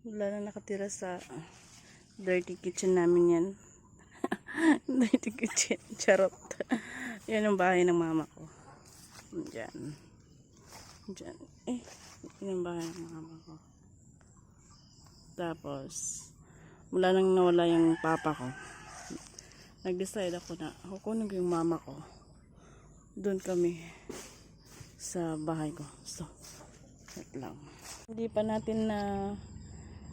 Wala na nakatira sa dirty kitchen namin yan. dirty kitchen. Charot. yan ang bahay ng mama ko. Diyan. Diyan. Eh, yan ang bahay ng mama ko. Tapos, mula nang nawala yung papa ko, nag-decide ako na kukunin ko yung mama ko. Doon kami sa bahay ko. So, lang. Hindi pa natin na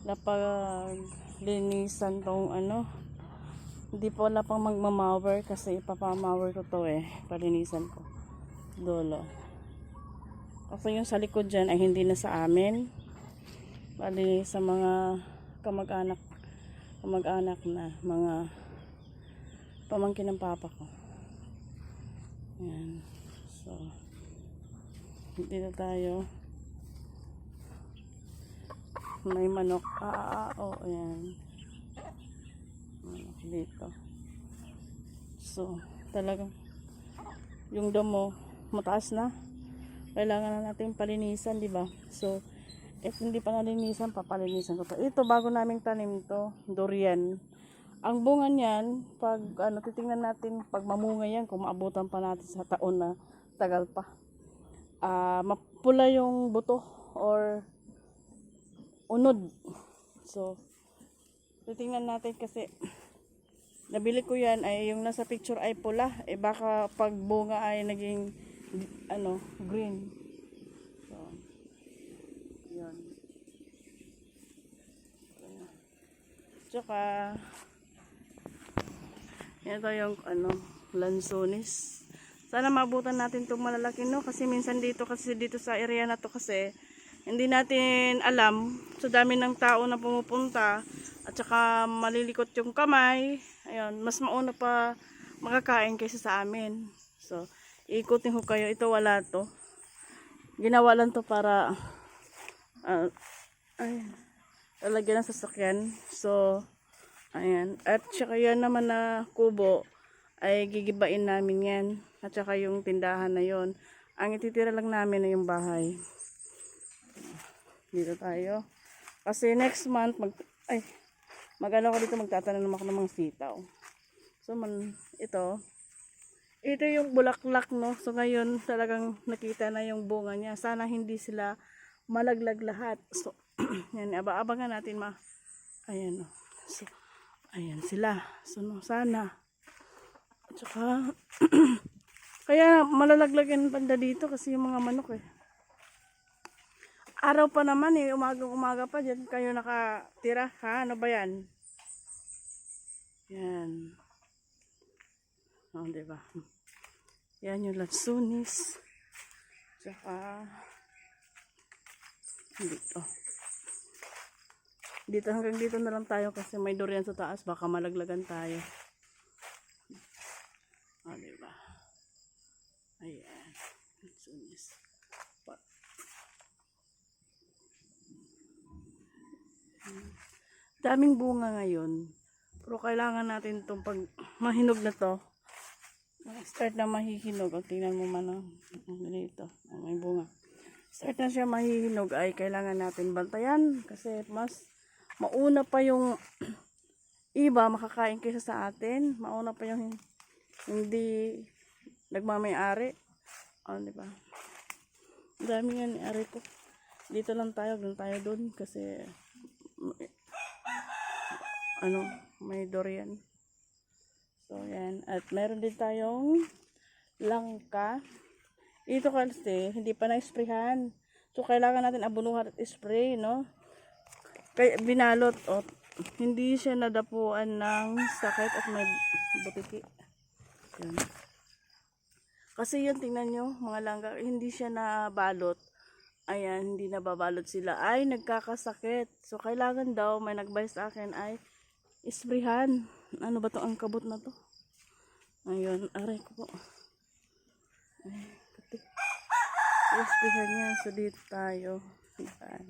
napaglinisan tong ano. Hindi pa wala pang magmamawer kasi ipapamawer ko to eh. Palinisan ko. Dolo. Kasi yung sa likod dyan ay hindi na sa amin. Bali sa mga kamag-anak kamag-anak na mga pamangkin ng papa ko. Yan. So, dito tayo. May manok. Ah, ah, oh, ayan. Manok dito. So, talagang yung damo mataas na. Kailangan na natin palinisan, di ba? So, if hindi pa nalinisan, papalinisan ko to. Ito, bago naming tanim to, durian. Ang bunga niyan, pag ano, titingnan natin, pag mamunga yan, kung maabutan pa natin sa taon na tagal pa. Ah, mapula yung buto or unod. So, titingnan natin kasi nabili ko yan ay yung nasa picture ay pula. Eh baka pag bunga ay naging ano, green. So, yun. Tsaka, ito yung ano, lansones. Sana mabutan natin itong malalaki no kasi minsan dito kasi dito sa area na to kasi hindi natin alam sa dami ng tao na pumupunta at saka malilikot yung kamay. Ayun, mas mauna pa makakain kaysa sa amin. So, ikutin ko kayo. Ito wala to. Ginawa lang to para uh, ay, lalagyan ng sasakyan. So, ayan. At saka yan naman na kubo ay gigibain namin yan. At saka yung tindahan na yon Ang ititira lang namin na yung bahay. Dito tayo. Kasi next month, mag, ay, magano ko dito, magtatanim ako ng mga sitaw. So, man, ito, ito yung bulaklak, no? So, ngayon, talagang nakita na yung bunga niya. Sana hindi sila malaglag lahat. So, yan, aba-abangan natin ma. Ayan, no? So, ayan sila. So, no, sana. At saka, kaya malalaglagan banda dito kasi yung mga manok eh. Araw pa naman eh, umaga-umaga pa dyan kayo nakatira. Ha? Ano ba yan? Yan. O, oh, diba? Yan yung lansunis. Tsaka, dito. Dito hanggang dito na lang tayo kasi may durian sa taas. Baka malaglagan tayo. O, oh, diba? Ayan. Lansunis. Daming bunga ngayon. Pero kailangan natin itong pag mahinog na to. Start na mahihinog. O, tingnan mo man ang dito. O, may bunga. Start na siya mahihinog ay kailangan natin bantayan. Kasi mas mauna pa yung iba makakain kaysa sa atin. Mauna pa yung hindi nagmamayari. O, di ba? Dami nga ni ari ko. Dito lang tayo, doon tayo doon kasi ano, may durian. So, yan. At meron din tayong langka. Ito kasi, hindi pa na-sprayhan. So, kailangan natin abunuhan at spray, no? Kaya, binalot, o, hindi siya nadapuan ng sakit at may butiki. Yan. Kasi yun, tingnan nyo, mga langka, hindi siya nabalot. Ayan, hindi nababalot sila. Ay, nagkakasakit. So, kailangan daw, may nag-buy sa akin ay isprihan. Ano ba to ang kabot na to? Ayun, aray ko po. Ay, katik. Isprihan niya. So, dito tayo. Yan.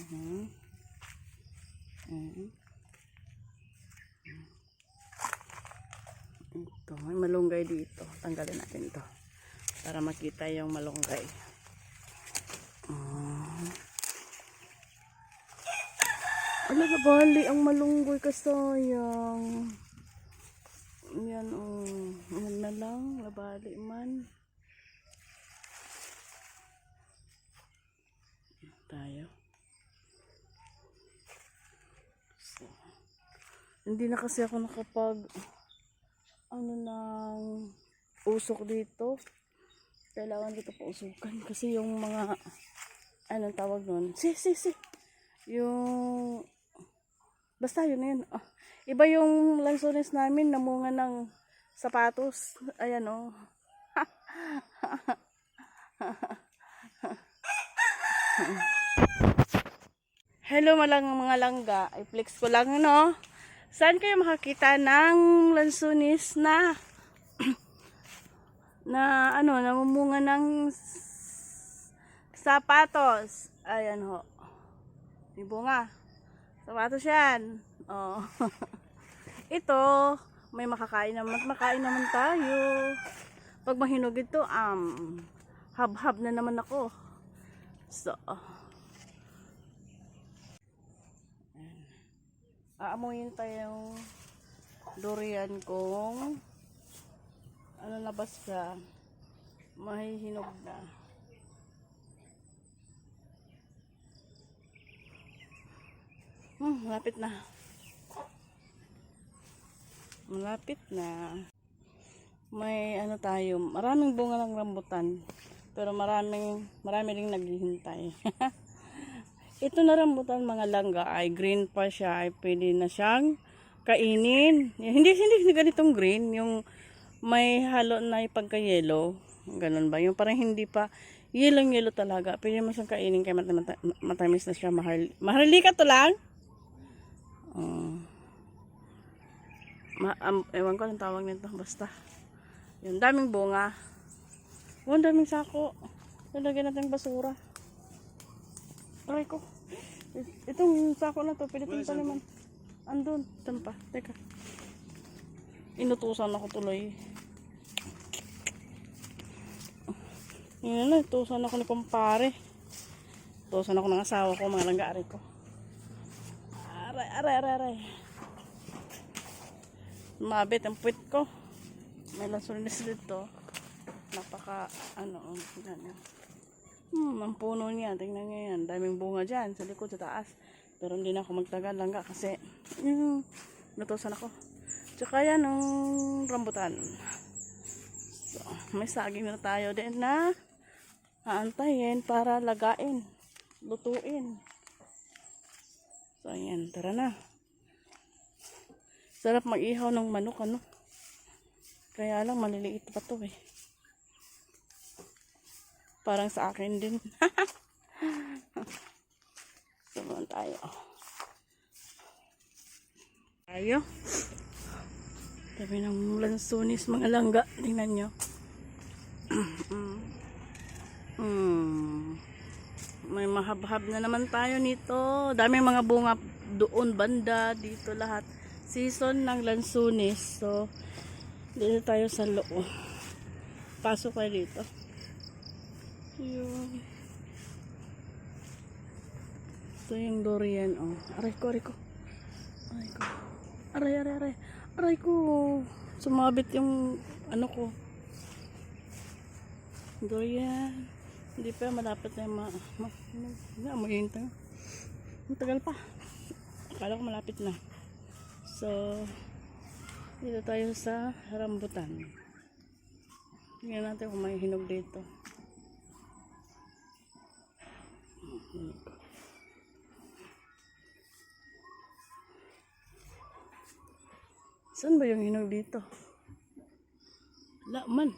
Uh-huh. Uh-huh. Ito, may malunggay dito. Tanggalin natin to para makita yung malunggay. Uh, Ala, nabali ang malunggoy kasayang. Yan, oh. Yan na lang. Nabali man. Tayo. So, hindi na kasi ako nakapag ano nang usok dito. Kailangan dito pausukan kasi yung mga anong tawag nun? Si, si, si. Yung basta yun na yun. Ah, iba yung lansones namin namunga ng sapatos. Ayan oh. Hello malang mga langga. I-flex ko lang no. Saan kayo makakita ng lansones na na ano, namumunga ng sapatos. Ayan ho. May bunga. Sapatos yan. Oh. ito, may makakain naman, makain naman tayo. Pag mahinog ito, um, hab-hab na naman ako. So, aamuyin tayo durian kong ano labas ka mahihinog na hmm, malapit na malapit na may ano tayo maraming bunga ng rambutan pero maraming marami ring naghihintay ito na rambutan mga langga ay green pa siya ay pwede na siyang kainin hindi hindi ganitong green yung may halo na ipagka-yellow. Ganun ba? Yung parang hindi pa yellow yellow talaga. Pwede mo siyang kainin kaya mat- mat- matamis na siya. Mahal maharlika to lang. Oh. Ma um, ewan ko anong tawag nito. Basta. Yung daming bunga. Ang daming sako. Lalagyan natin basura. Aray ko. Itong sako na to, pwede itong taliman. Andun. Tampa. Teka. Inutusan ako tuloy. Yun na, tusan ako ni kumpare. Tusan ako ng asawa ko, mga langgaari ko. Aray, aray, aray, aray. Mabit ang puwit ko. May lasunis dito. Napaka, ano, tingnan niya. Hmm, ang puno niya, tingnan niya yan. Daming bunga dyan, sa likod, sa taas. Pero hindi na ako magtagal langga kasi, hmm, natusan ako. Tsaka yan, ang rambutan. So, may saging na tayo din na aantayin para lagain, lutuin. So, ayan, tara na. Sarap mag-ihaw ng manok, ano? Kaya lang, maliliit pa to eh. Parang sa akin din. doon tayo. Tayo. Tabi ng lansonis, mga langga. Tingnan nyo. Mm. May mahabhab na naman tayo nito. Daming mga bunga doon, banda, dito lahat. Season ng lansunis. So, dito tayo sa loob. Pasok tayo dito. Yun. Ito yung durian, oh. Aray ko, aray ko. Aray ko. Aray, aray, aray. Aray ko. Sumabit yung, ano ko. Durian. Hindi pa, malapit na ma... ma hindi, amuyin tayo. Matagal pa. Akala ko malapit na. So, dito tayo sa rambutan. Tingnan natin kung may hinog dito. Saan ba yung hinog dito? Wala man.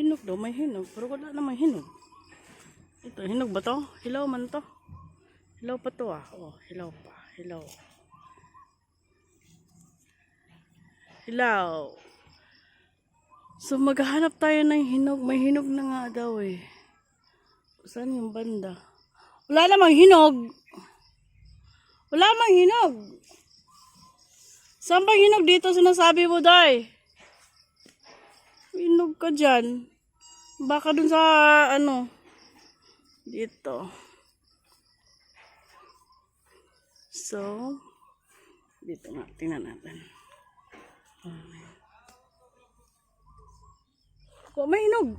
Hinog daw, may hinog. Pero wala namang hinog. Ito, hinog ba to? Hilaw man to. Hilaw pa to ah. Oh, hilaw pa. Hilaw. Hilaw. So, maghahanap tayo ng hinog. May hinog na nga daw eh. Saan yung banda? Wala namang hinog. Wala namang hinog. Saan ba hinog dito sinasabi mo, Day? Hinog ka dyan. Baka dun sa, ano, dito. So, dito nga, tingnan natin. Kung may hinog.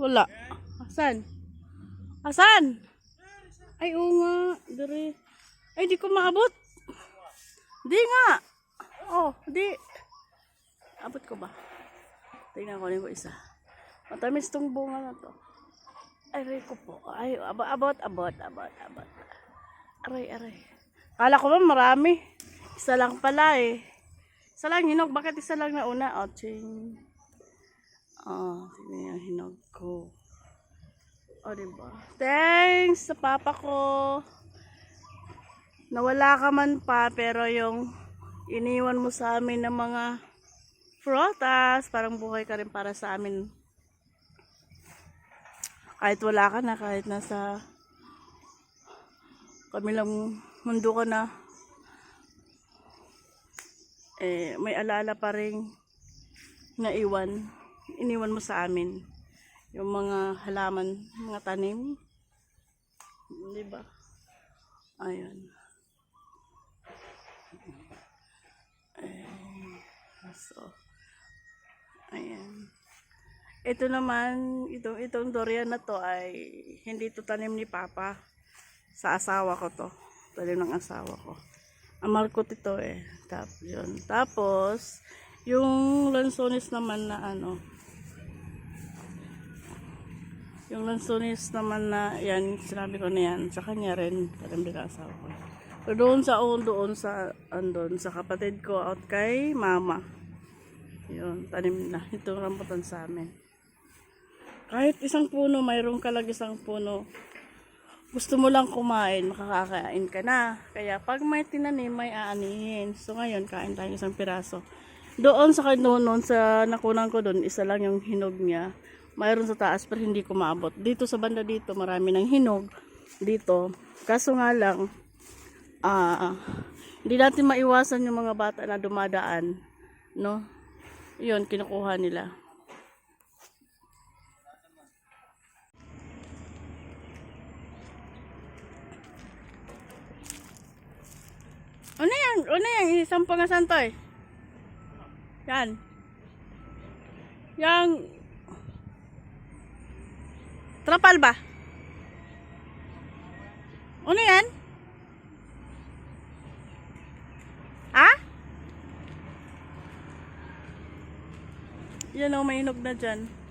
Wala. Asan? Asan? Ay, oo nga. Dari. Ay, di ko maabot. Di nga. Oh, di. Abot ko ba? Tingnan ko ko isa. Matamis tong bunga na to. Ay, aray ko po. Ay, abot, abot, abot, abot, abot. Aray, aray. Kala ko ba marami? Isa lang pala eh. Isa lang hinog. Bakit isa lang na una? Oh, ching. Oh, tingnan yung hinog ko. O, oh, diba? Thanks sa papa ko. Nawala ka man pa, pero yung iniwan mo sa amin ng mga frutas, parang buhay ka rin para sa amin. Kahit wala ka na, kahit nasa kamilang mundo ka na, eh, may alaala pa rin naiwan. Iniwan mo sa amin yung mga halaman, mga tanim. Di ba? Ayun. Ayan. So, ayan. Ito naman, ito, itong durian na to ay hindi to tanim ni Papa. Sa asawa ko to. Tanim ng asawa ko. Amal ko ito eh. Tapos, yun. Tapos, yung lansones naman na ano, yung lansones naman na yan, sinabi ko na yan, sa kanya rin, tanim din ang asawa ko. So, doon sa, oh, doon sa, andon, sa kapatid ko, out kay mama. Yun, tanim na. Ito rambutan sa amin. Kahit isang puno, mayroon ka lang isang puno. Gusto mo lang kumain, makakakain ka na. Kaya pag may tinanim, may aanihin. So ngayon, kain tayo isang piraso. Doon sa noon, noon sa nakunan ko doon, isa lang yung hinog niya. Mayroon sa taas pero hindi ko maabot. Dito sa banda dito, marami ng hinog. Dito. Kaso nga lang, ah, hindi natin maiwasan yung mga bata na dumadaan. No? Yun, kinukuha nila. Ano yan? Ano yan? Isang pangasan to eh. Yan. Yang Trapal ba? Ano yan? Ha? Yan o, may hinog na dyan.